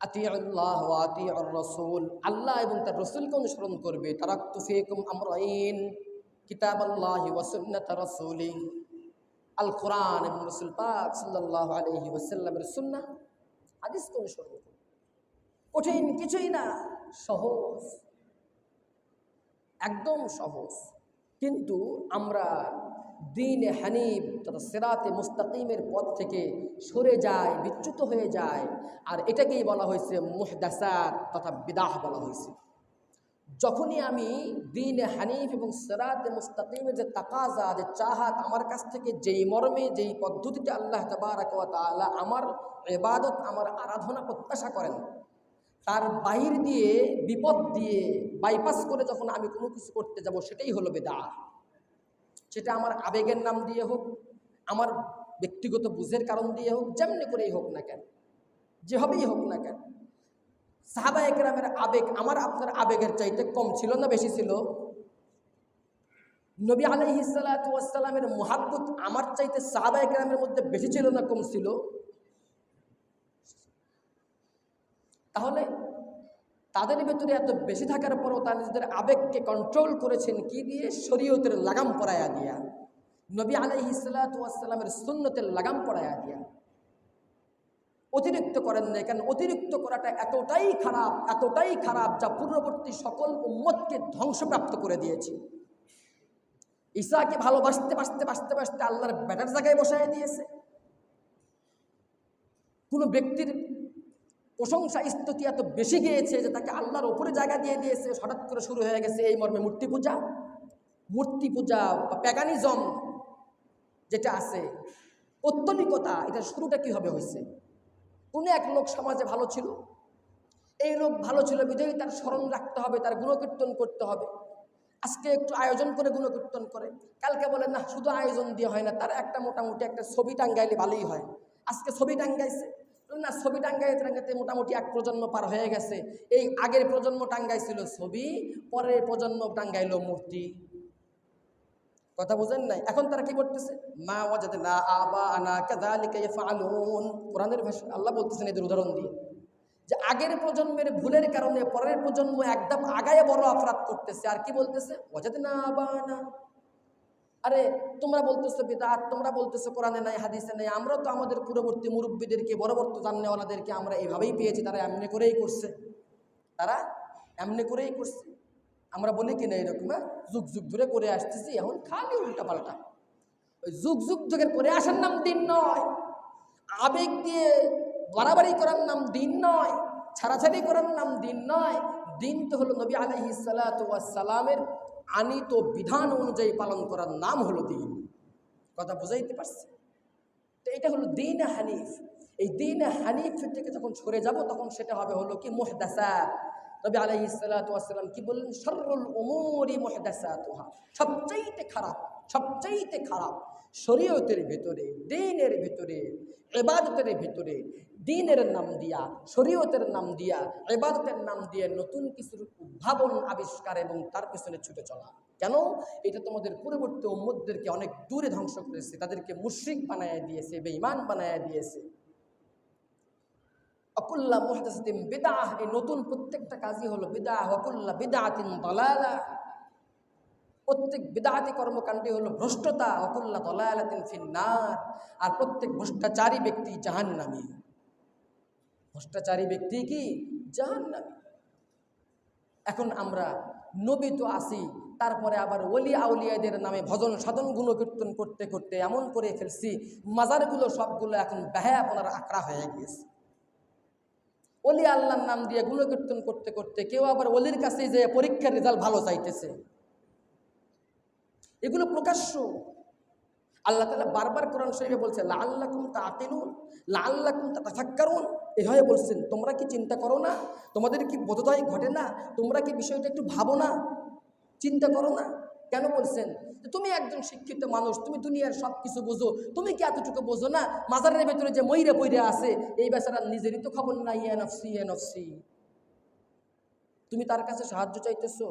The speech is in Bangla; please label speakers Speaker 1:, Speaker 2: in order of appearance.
Speaker 1: আতি আল্লাহ আতি রসুল। আল্লাহ এবং তার রসুলকে অনুসরণ করবে। তারা তুফিকুম আমরাইন। কিতাব আল্লাহ ওয়াসুন্নাত রসুলি। আল কোরআন এবং রসুল পাক সাল্লাহ আলহি ওয়াসাল্লামের সুন্না হাদিসকে অনুসরণ করবে। কঠিন কিছুই না, সহজ। একদম সহজ। কিন্তু আমরা দিন হানিফ তথা সেরাতে মুস্তাকিমের পথ থেকে সরে যায় বিচ্যুত হয়ে যায় আর এটাকেই বলা হয়েছে মুহদাসাত তথা বিদাহ বলা হয়েছে। যখনই আমি দিন হানিফ এবং সেরাতে মুস্তাকিমের যে তাকাজা, যে চাহাত আমার কাছ থেকে, যেই মর্মে, যেই পদ্ধতিতে আল্লাহ তবারক তাআলা আমার এবাদত আমার আরাধনা প্রত্যাশা করেন তার বাহির দিয়ে, বিপদ দিয়ে বাইপাস করে যখন আমি কোনো কিছু করতে যাব, সেটাই হলো বেদা সেটা আমার আবেগের নাম দিয়ে হোক, আমার ব্যক্তিগত বুঝের কারণ দিয়ে হোক, যেমনি করেই হোক না কেন, যেভাবেই হোক না কেন, সাহাবা একরামের আবেগ, আমার আপনার আবেগের চাইতে কম ছিল না বেশি ছিল? নবী আলহি সালাতামের মহাব্বত আমার চাইতে সাহাবা একরামের মধ্যে বেশি ছিল না কম ছিল? তাহলে তাদের ভেতরে এত বেশি থাকার পরও তারা নিজেদের আবেগকে কন্ট্রোল করেছেন কি দিয়ে? শরীয়তের লাগাম পরায়া দিয়া। নবী আলহি সালাতামের সুন্নতের লাগাম পরায়া দিয়া। অতিরিক্ত করেন না কেন অতিরিক্ত করাটা এতটাই খারাপ এতটাই খারাপ যা পূর্ববর্তী সকল উম্মতকে ধ্বংসপ্রাপ্ত করে দিয়েছে। ঈশাকে ভালোবাসতে বাসতে বাসতে বাসতে আল্লাহর ব্যাটার জায়গায় বসায় দিয়েছে। কোনো ব্যক্তির প্রশংসা স্তুতি এত বেশি গিয়েছে যে তাকে আল্লাহর ওপরে জায়গা দিয়ে দিয়েছে, হঠাৎ করে শুরু হয়ে গেছে এই মর্মে মূর্তি পূজা। মূর্তি পূজা বা প্যাগানিজম যেটা আছে পত্তলিকতা এটা শুরুটা কীভাবে হয়েছে? কোনো এক লোক সমাজে ভালো ছিল? এই লোক ভালো ছিল বিজয়ী তার স্মরণ রাখতে হবে, তার গুণকীর্তন করতে হবে। আজকে একটু আয়োজন করে গুণকীর্তন করে। কালকে বলে, না, শুধু আয়োজন দিয়ে হয় না, তার একটা মোটামুটি একটা ছবি টাঙ্গাইলে ভালোই হয়। আজকে ছবি টাঙ্গাইছে। না, ছবি টাঙ্গাইতে টাঙ্গাইতে মোটামুটি এক প্রজন্ম পার হয়ে গেছে। এই আগের প্রজন্ম টাঙ্গাইছিল ছবি, পরের প্রজন্ম টাঙ্গাইলো মূর্তি। কথা বুঝেন নাই? এখন তারা কি করতেছে? মা ওয়াজাদ না আবা আনা কাযালিকা ইয়াফআলুন। কোরআনের ভাষা, আল্লাহ বলতেছেন এদের উদাহরণ দিয়ে। যে আগের প্রজন্মের ভুলের কারণে পরের প্রজন্ম একদম আগায় বড় অপরাধ করতেছে। আর কি বলতেছে? ওয়াজাদ না আবা আনা আরে, তোমরা বলতেছো বিদাত, তোমরা বলতেছো কোরআনে নাই, হাদিসে নাই, আমরা তো আমাদের পূর্ববর্তী মুরব্বীদেরকে, বড়বর্ত জাননেওয়ালাদেরকে আমরা এভাবেই পেয়েছি, তারা এমনি করেই করছে। তারা এমনি করেই করছে। আমরা বলি কিনা এরকম হ্যাঁ? যুগ যুগ ধরে করে আসতেছি, এখন খালি উল্টা পাল্টা ওই যুগ যুগ যুগের করে আসার নাম দিন নয়। আবেগ দিয়ে বাড়াবাড়ি করার নাম দিন নয়। ছাড়াছাড়ি করার নাম দিন নয়। দিন তো হলো নবী আলহি সালামের আনিত বিধান অনুযায়ী পালন করার নাম হলো দিন। কথা বুঝাইতে পারছি? তো এটা হলো দিন হানিফ। এই দিন হানিফ থেকে যখন সরে যাব, তখন সেটা হবে হলো কি মোহদাসা। নবী আলহি সালাম কি বললেন? সরল মোহদাসা তোহা সবচাইতে খারাপ সবচাইতে খারাপ। শরীয়তের ভিতরে, দিনের ভিতরে এবাদতের ভিতরে দিনের নাম দিয়া, শরীয়তের নাম দিয়া এবাদতের নাম দিয়ে নতুন কিছুর উদ্ভাবন, আবিষ্কার এবং তার পেছনে ছুটে চলা। কেন? এটা তোমাদের পূর্ববর্তী উম্মদদেরকে অনেক দূরে ধ্বংস করেছে। তাদেরকে মুশ্রিক বানায় দিয়েছে, বেঈমান বানায় দিয়েছে। অকুল্লা মুহদাসিম বিদাহ, এই নতুন প্রত্যেকটা কাজই হলো বিদাহ। অকুল্লা বিদাতিন দলালা। প্রত্যেক বিদাহাতি কর্মকাণ্ডে হলো ভ্রষ্টতা, অকুল্লা দলালাতিন ফিন্নার। আর প্রত্যেক ভ্রষ্টাচারী ব্যক্তি জাহান্নামী। ভ্রষ্টাচারী ব্যক্তি কি? জাহান্নামী। এখন আমরা নবী তো আসি তারপরে আবার ওলি আউলিয়াদের নামে ভজন সাধন গুণকীর্তন করতে করতে এমন করে ফেলছি, মাজারগুলো সবগুলো এখন আপনার আঁকড়া হয়ে গিয়েছে। অলি আল্লাহর নাম দিয়ে গুণকীর্তন করতে করতে কেউ আবার অলির কাছে যে পরীক্ষার রেজাল্ট ভালো চাইতেছে। এগুলো প্রকাশ্য। আল্লাহ তালা বারবার কোরআন শরীফে বলছে লা আল্লাহ কুম তা আতিলুন লা আল্লাহ কুম তা তাফাক্কারুন এভাবে বলছেন, তোমরা কি চিন্তা করো না? তোমাদের কি বোধোদয় ঘটে না? তোমরা কি বিষয়টা একটু ভাবো না? চিন্তা করো না? কেন বলছেন? তুমি একজন শিক্ষিত মানুষ, তুমি দুনিয়ার সব কিছু বোঝো, তুমি কি এতটুকু বোঝো না? মাজারের ভেতরে যে ময়রা পইরে আছে, এই বেচারা নিজেরই তো খবর নাই, ইয়া নফসি ইয়া নফসি। তুমি তার কাছে সাহায্য চাইতেছো?